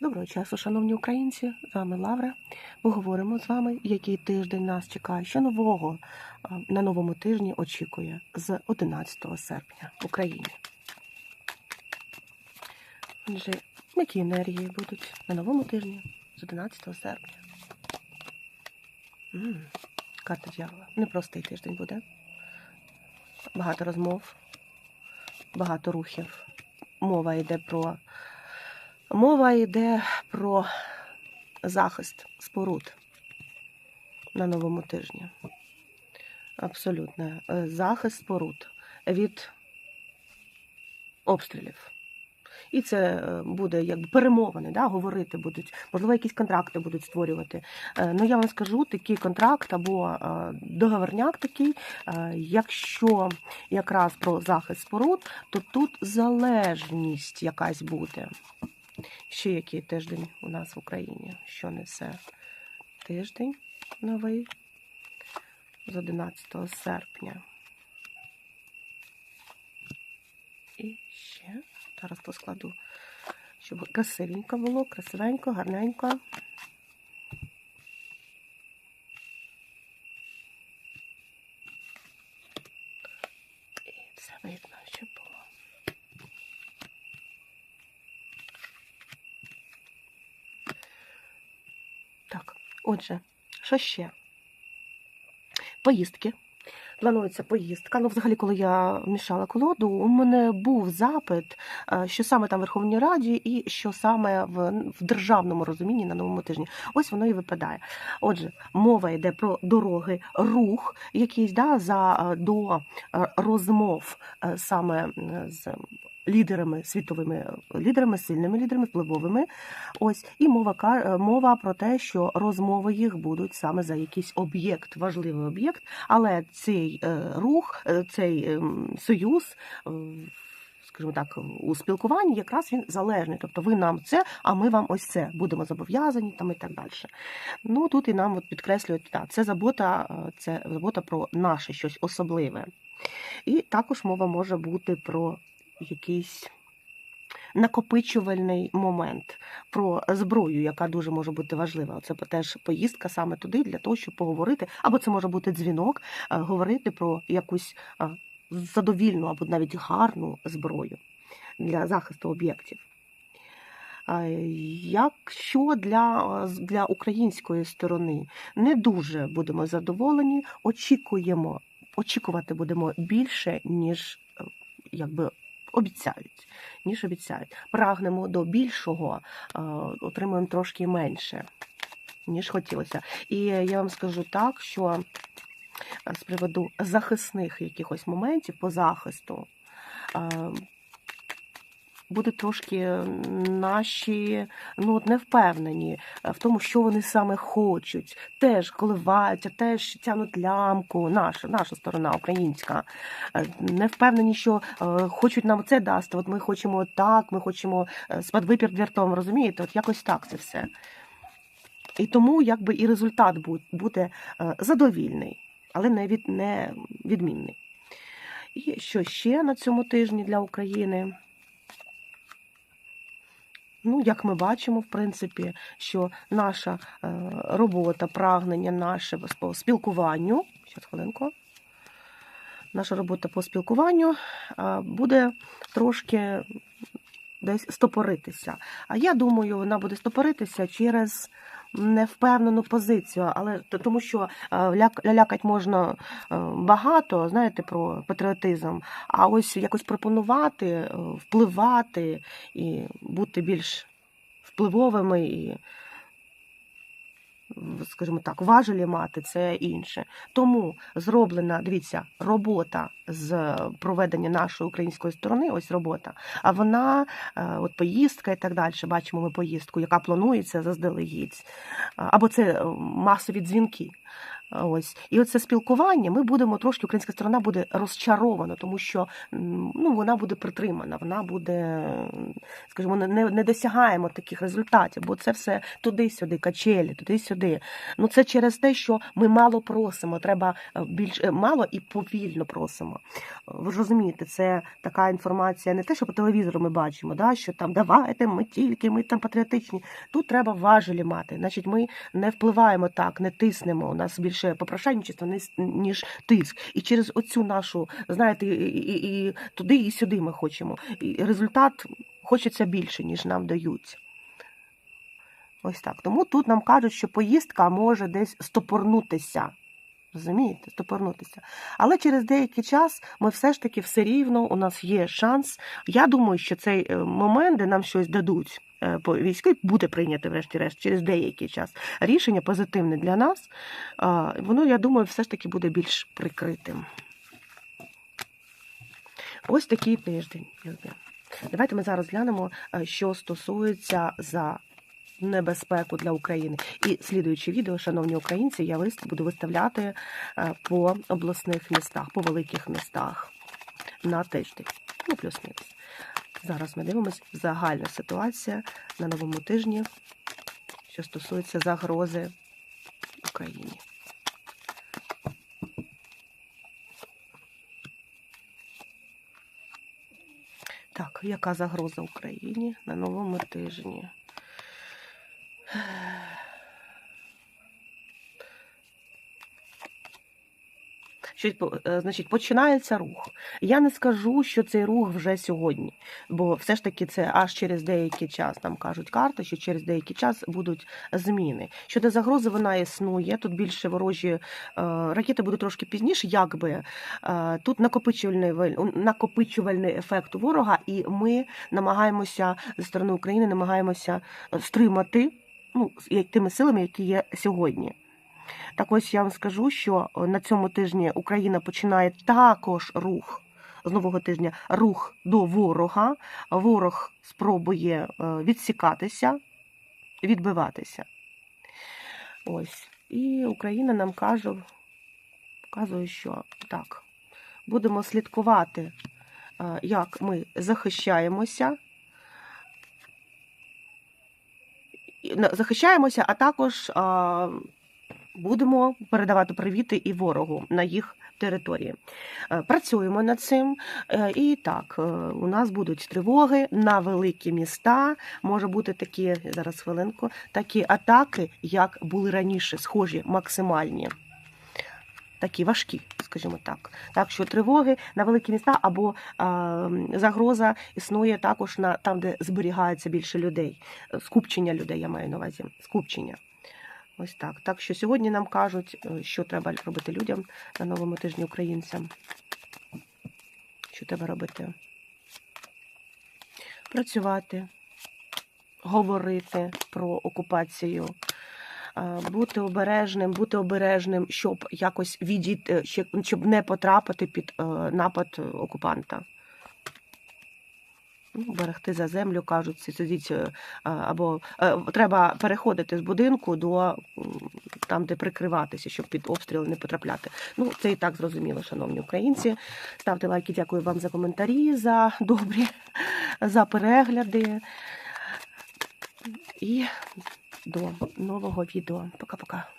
Доброго часу, шановні українці, з вами Лавра. Поговоримо з вами, який тиждень нас чекає, що нового на новому тижні очікує з 11 серпня в Україні. Отже, які енергії будуть на новому тижні з 11 серпня? м карта дьявола. Непростий тиждень буде. Багато розмов, багато рухів. Мова йде про Мова йде про захист споруд на новому тижні. Абсолютно. Е, Захист споруд від обстрілів. І це е, буде якби перемовини, да, говорити будуть, можливо, якісь контракти будуть створювати. Е, Ну, я вам скажу, такий контракт або договорняк такий, якщо якраз про захист споруд, то тут залежність якась буде. Ще який тиждень у нас в Україні? Що несе тиждень новий з 11 серпня. І ще зараз поскладу, щоб красивенько було, красивенько, гарненько. І все видно, щоб було. Так, отже, що ще? Поїздки. Планується поїздка. Ну, взагалі, коли я вмішала колоду, у мене був запит, е, що саме там в Верховній Раді, і що саме в, в державному розумінні на новому тижні. Ось воно і випадає. Отже, мова йде про дороги, рух, якийсь да, за е, до е, розмов саме з лідерами, світовими лідерами, сильними лідерами, впливовими. Ось і мова е, мова про те, що розмови їх будуть саме за якийсь об'єкт, важливий об'єкт, але цей е, рух, е, цей ем, союз. Скажімо так, у спілкуванні якраз він залежний. Тобто ви нам це, а ми вам ось це будемо зобов'язані там і так далі. Ну тут і нам от підкреслюють, так, це забота, це забота про наше щось особливе. І також мова може бути про якийсь накопичувальний момент, про зброю, яка дуже може бути важлива. Це теж поїздка саме туди для того, щоб поговорити, або це може бути дзвінок, е, говорити про якусь е, задовільну або навіть гарну зброю для захисту об'єктів. Е, Якщо для, для української сторони не дуже будемо задоволені, очікуємо, очікувати будемо більше, ніж якби обіцяють, ніж обіцяють. Прагнемо до більшого, е, отримуємо трошки менше, ніж хотілося. І я вам скажу так, що е, з приводу захисних якихось моментів по захисту. Е, Будуть трошки наші ну от не впевнені е, в тому, що вони саме хочуть. Теж коливаються, теж тянуть лямку. Наша наша сторона українська. Е, Не впевнені, що е, хочуть нам це дасти. От ми хочемо так, ми хочемо е, з подвипір двертом, розумієте? От якось так це все. І тому якби і результат буде е, задовільний, але не, від, не відмінний. І що ще на цьому тижні для України? Ну, як ми бачимо, в принципі, що наша е, робота, прагнення наше по спілкуванню, ще хвилинку, наша робота по спілкуванню е, буде трошки десь стопоритися. А я думаю, вона буде стопоритися через невпевнену позицію, але тому що е, ляк- лякать можна е, багато, знаєте, про патріотизм, а ось якось пропонувати, е, впливати і бути більш впливовими і, скажімо так, важелі мати це інше. Тому зроблена, дивіться, робота з проведення нашої української сторони, ось робота. А вона, е, от поїздка і так далі, бачимо ми поїздку, яка планується заздалегідь, або це е, масові дзвінки. Ось і оце спілкування. Ми будемо трошки українська сторона буде розчарована, тому що ну вона буде притримана, вона буде, скажімо, не, не досягаємо таких результатів, бо це все туди-сюди, качелі, туди-сюди. Ну це через те, що ми мало просимо. Треба е, більш е, мало і повільно просимо. Ви ж розумієте, це така інформація, не те, що по телевізору ми бачимо, да, що там давайте, ми тільки, ми там патріотичні. Тут треба важелі мати. Значить, ми не впливаємо так, не тиснемо. У нас більше попрошайничество, ніж- тиск. І через оцю нашу, знаєте, і, і, і туди, і сюди ми хочемо. І результат хочеться більше, ніж нам дають. Ось так. Тому тут нам кажуть, що поїздка може десь стопорнутися. Розумієте, стопорнутися. Але через деякий час ми все ж таки все рівно, у нас є шанс. Я думаю, що цей е, момент, де нам щось дадуть е, по військові, буде прийнято, врешті-решт, через деякий час. Рішення позитивне для нас. Воно, я думаю, все ж таки буде більш прикритим. Ось такий тиждень. Давайте ми зараз глянемо, е, що стосується за небезпеку для України. І слідуючи відео, шановні українці, я лист буду виставляти е, по обласних містах, по великих містах на тиждень. Ну, плюс-мінус. Зараз ми дивимось загальна ситуація на новому тижні, що стосується загрози Україні. Так, яка загроза Україні на новому тижні? Значить, починається рух. Я не скажу, що цей рух вже сьогодні, бо все ж таки це аж через деякий час нам кажуть карти, що через деякий час будуть зміни. Щодо загрози, вона існує. Тут більше ворожі е, ракети будуть трошки пізніше, якби е, тут накопичувальний накопичувальний ефект ворога, і ми намагаємося зі сторони України намагаємося е, стримати ну, тими силами, які є сьогодні. Так ось я вам скажу, що е, на цьому тижні Україна починає також рух з нового тижня рух до ворога. Ворог спробує е, відсікатися, відбиватися. Ось. І Україна нам каже, показує, що так, будемо слідкувати, е, як ми захищаємося. Захищаємося, а також будемо передавати привіти і ворогу на їх території. Е, Працюємо над цим. Е, І так, е, у нас будуть тривоги на великі міста. Може бути такі, зараз хвилинку, такі атаки, як були раніше, схожі, максимальні. Такі важкі, скажімо так. Так що тривоги на великі міста або а, загроза існує також на там, де зберігається більше людей. Скупчення людей, я маю на увазі. Скупчення. Ось так. Так що сьогодні нам кажуть, е, що треба робити людям на новому тижні українцям. Що треба робити? Працювати, говорити про окупацію, е, бути обережним, бути обережним, щоб якось відійти, щоб- не потрапити під е, напад окупанта. Ну, Берегти за землю, кажуть, сидіть, е, або е, треба переходити з будинку до там, де прикриватися, щоб під обстріли не потрапляти. Ну, це і так зрозуміло, шановні українці. Ставте лайки, дякую вам за коментарі, за добрі, за перегляди. І до нового відео. Пока-пока.